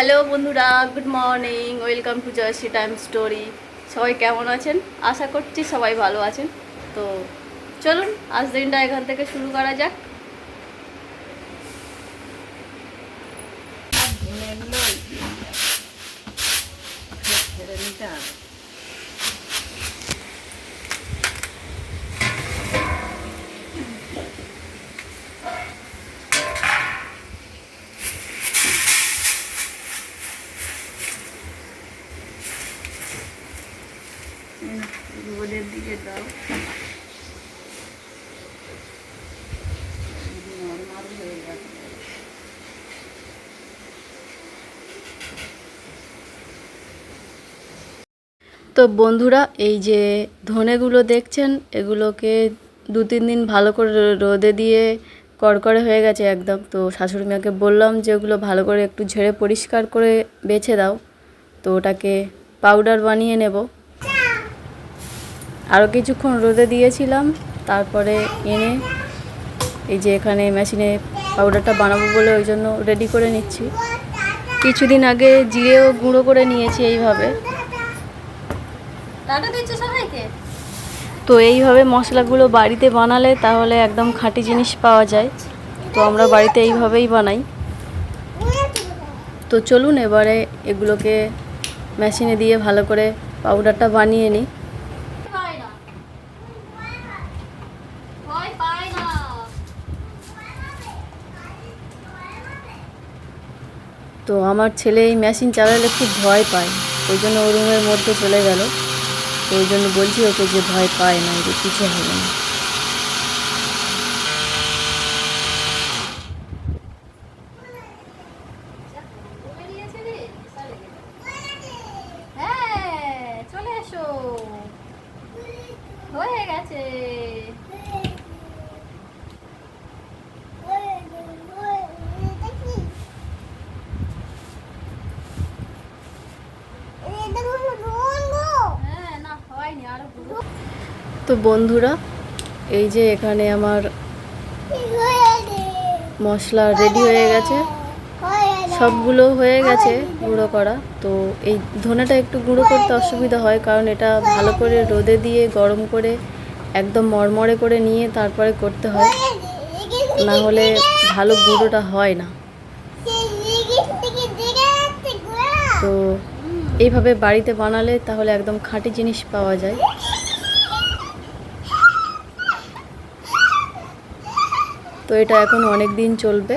Hello বন্ধুরা, good morning, welcome to Joyshree time story. সবাই কেমন আছেন? আশা করছি সবাই ভালো আছেন। তো চলুন, আজ দিনটা এখান থেকে শুরু করা যাক। রোদের দিকে দাও তো বন্ধুরা, এই যে ধনেগুলো দেখছেন, এগুলোকে দু তিন দিন ভালো করে রোদে দিয়ে কড়কড়ে হয়ে গেছে একদম। তো শাশুড়ি মাকে বললাম যে ওগুলো ভালো করে একটু ঝেড়ে পরিষ্কার করে বেছে দাও। তো ওটাকে পাউডার বানিয়ে নেব। আরও কিছুক্ষণ রোদে দিয়েছিলাম তারপরে এনে এই যে এখানে মেশিনে পাউডারটা বানাবো বলে ওই জন্য রেডি করে নিচ্ছি। কিছুদিন আগে জিরেও গুঁড়ো করে নিয়েছি এইভাবে। তো এইভাবে মশলাগুলো বাড়িতে বানালে তাহলে একদম খাঁটি জিনিস পাওয়া যায়। তো আমরা বাড়িতে এইভাবেই বানাই। তো চলুন এবারে এগুলোকে মেশিনে দিয়ে ভালো করে পাউডারটা বানিয়ে নিই পায় না ভয় পায় না তো আমার ছেলে এই মেশিন চালালে খুব ভয় পায়। ওই জন্য ও রুমের মধ্যে চলে গেল। তো ওই জন্য বলছি ওকে যে ভয় পায় না, যে কিছু হবে না বেরিয়েছে রে হ্যাঁ চলে এসো হয়ে গেছে হ্যাঁ না হয়নি আরও গুলো তো বন্ধুরা, এই যে এখানে আমার মশলা রেডি হয়ে গেছে। সবগুলো হয়ে গেছে গুঁড়ো করা। তো এই ধনেটা একটু গুঁড়ো করতে অসুবিধা হয়, কারণ এটা ভালো করে রোদে দিয়ে গরম করে একদম মরমরে করে নিয়ে তারপরে করতে হয়। না হলে ভালো গুঁড়োটা হয় না। তো এইভাবে বাড়িতে বানালে তাহলে একদম খাঁটি জিনিস পাওয়া যায়। তো এটা এখন অনেক দিন চলবে।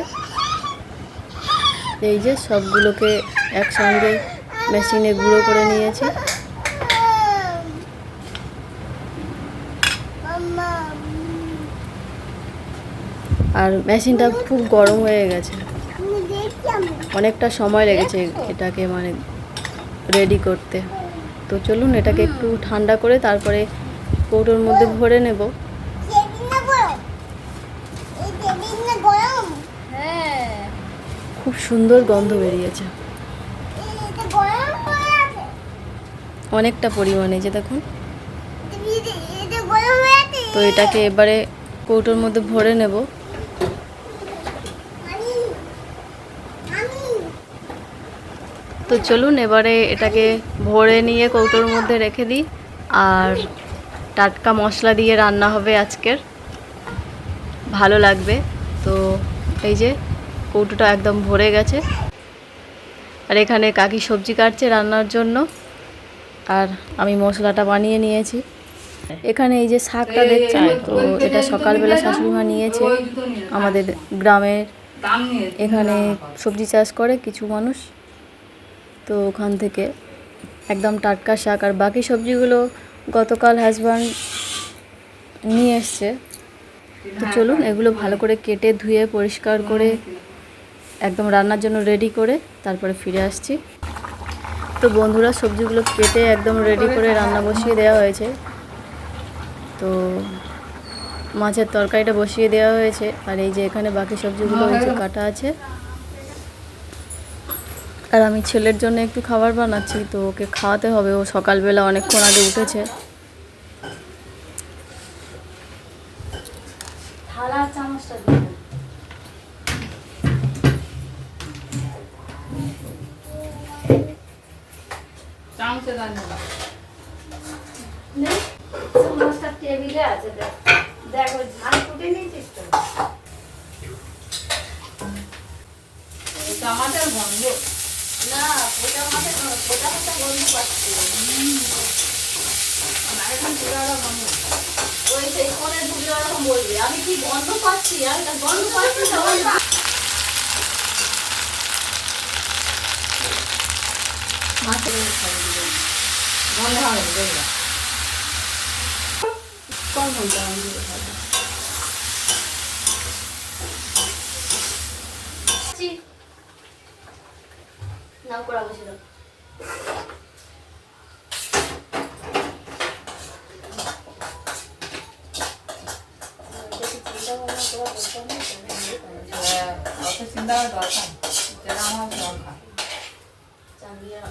এই যে সবগুলোকে একসঙ্গে মেশিনে গুঁড়ো করে নিয়েছি। আর মেশিনটা খুব গরম হয়ে গেছে। অনেকটা সময় লেগেছে এটাকে মানে রেডি করতে। তো চলুন এটাকে একটু ঠান্ডা করে তারপরে কৌটোর মধ্যে ভরে নেব। খুব সুন্দর গন্ধ বেরিয়েছে। অনেকটা পরিমাণে যে দেখুন। তো এটাকে এবারে কৌটোর মধ্যে ভরে নেব। তো চলুন এবারে এটাকে ভরে নিয়ে কৌটোর মধ্যে রেখে দিই। আর টাটকা মশলা দিয়ে রান্না হবে আজকের। ভালো লাগবে। তো এই যে কৌটোটা একদম ভরে গেছে। আর এখানে কাকি সবজি কাটছে রান্নার জন্য। আর আমি মশলাটা বানিয়ে নিয়েছি। এখানে এই যে শাকটা দেখছেন? তো এটা সকালবেলা শাশুড়িমা নিয়েছে। আমাদের গ্রামের এখানে সবজি চাষ করে কিছু মানুষ। তো ওখান থেকে একদম টাটকা শাক। আর বাকি সবজিগুলো গতকাল হাজব্যান্ড নিয়ে এসছে। তো চলুন এগুলো ভালো করে কেটে ধুয়ে পরিষ্কার করে একদম রান্নার জন্য রেডি করে তারপরে ফিরে আসছি। তো বন্ধুরা সবজিগুলো কেটে একদম রেডি করে রান্না বসিয়ে দেওয়া হয়েছে। তো মাছের তরকারিটা বসিয়ে দেওয়া হয়েছে। আর এই যে এখানে বাকি সবজিগুলো ওই যে কাটা আছে। আর আমি ছেলের জন্য একটু খাবার বানাচ্ছি তো ওকে খাওয়াতে হবে। ও সকালবেলা অনেকক্ষণ আগে উঠেছে। থালা চামচটা করতে জানি না। মাছটা টেবিলে আছে দেখ। দেখ ওই ঝাল ফুটে নিয়েছিস তো। এটা গন্ধ। না ওটা মাছের ওটা মাছটা গন্ধ পাচ্ছি। এখন পুরাটা গন্ধ। ওই সেই কোণে দুটো রকম বলবি আমি কি গন্ধ পাচ্ছি? আমি গন্ধ পাচ্ছি না। মাছের গন্ধ হবে দেখবা দিয়ে খাব? নাও করা বসে চিন্তা দরকার যেটা আমার দরকার চাকরিয়া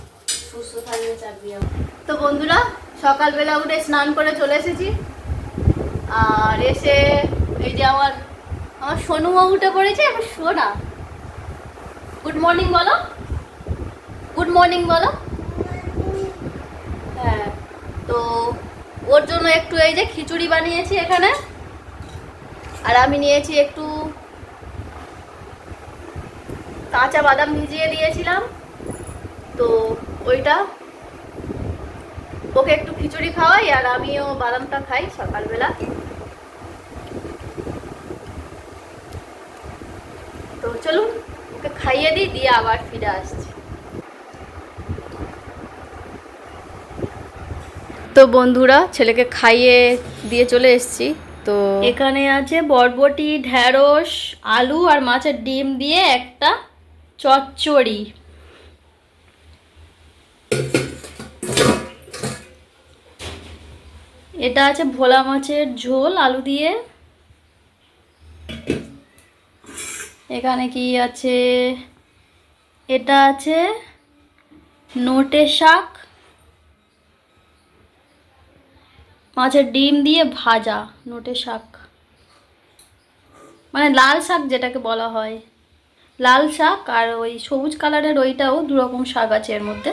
সুস্থ থাকবে চাকরিয়া তো বন্ধুরা, সকালবেলা উঠে স্নান করে চলে এসেছি। আর এসে এই যে আমার আমার সোনুমা উঠে পড়েছে আমার সোনা। গুড মর্নিং বলো। গুড মর্নিং বলো। হ্যাঁ তো ওর জন্য একটু এই যে খিচুড়ি বানিয়েছি এখানে। আর আমি নিয়েছি একটু কাঁচা বাদাম ভিজিয়ে দিয়েছিলাম। ওইটা। ওকে একটু খিচুড়ি খাওয়াই আর আমিও বাদামটা খাই সকালবেলা। তো চলুন, ওকে খাইয়ে দিই, দিয়ে আবার ফিরে আসছি। তো বন্ধুরা, ছেলেকে খাইয়ে দিয়ে চলে এসেছি। তো এখানে আছে বরবটি, ঢ্যাঁড়স, আলু আর মাছের ডিম দিয়ে একটা চচ্চড়ি। এটা আছে ভোলা মাছের ঝোল, আলু দিয়ে। এখানে কি আছে? এটা আছে নোটে শাক। মাছের ডিম দিয়ে ভাজা নোটে শাক। মানে লাল শাক যেটাকে বলা হয়। লাল শাক আর ওই সবুজ কালারের ওইটাও দু রকম শাক আছে এর মধ্যে।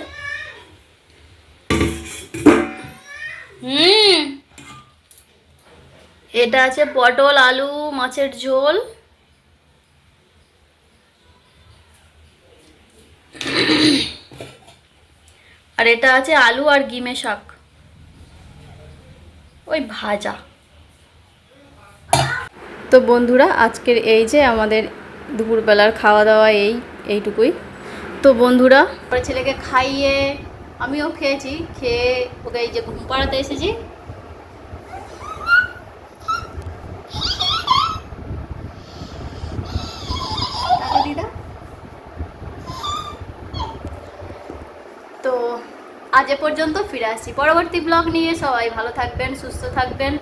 হুম। এটা আছে পটল, আলু, মাছের ঝোল। আর এটা আছে আলু আর গিমে শাক। ওই ভাজা। তো বন্ধুরা, আজকের এই যে আমাদের দুপুরবেলার খাওয়া দাওয়া এই, এইটুকুই। তো বন্ধুরা ছেলেকে খাইয়ে আমিও খেয়েছি, খেয়ে ওকে এই যে ঘুম পাড়াতে এসেছি টাটা দিদা তো আজ পর্যন্ত ফিরে আসছি। পরবর্তী ব্লগ নিয়ে সবাই ভালো থাকবেন, সুস্থ থাকবেন।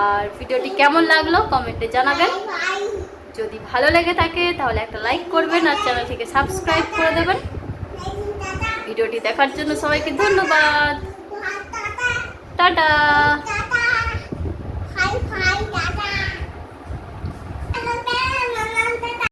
আর ভিডিওটি কেমন লাগল কমেন্টে জানাবেন। যদি ভালো লেগে থাকে তাহলে একটা লাইক করবেন আর চ্যানেলটিকে সাবস্ক্রাইব করে দেবেন। ভিডিওটি দেখার জন্য সবাইকে ধন্যবাদ। টাটা!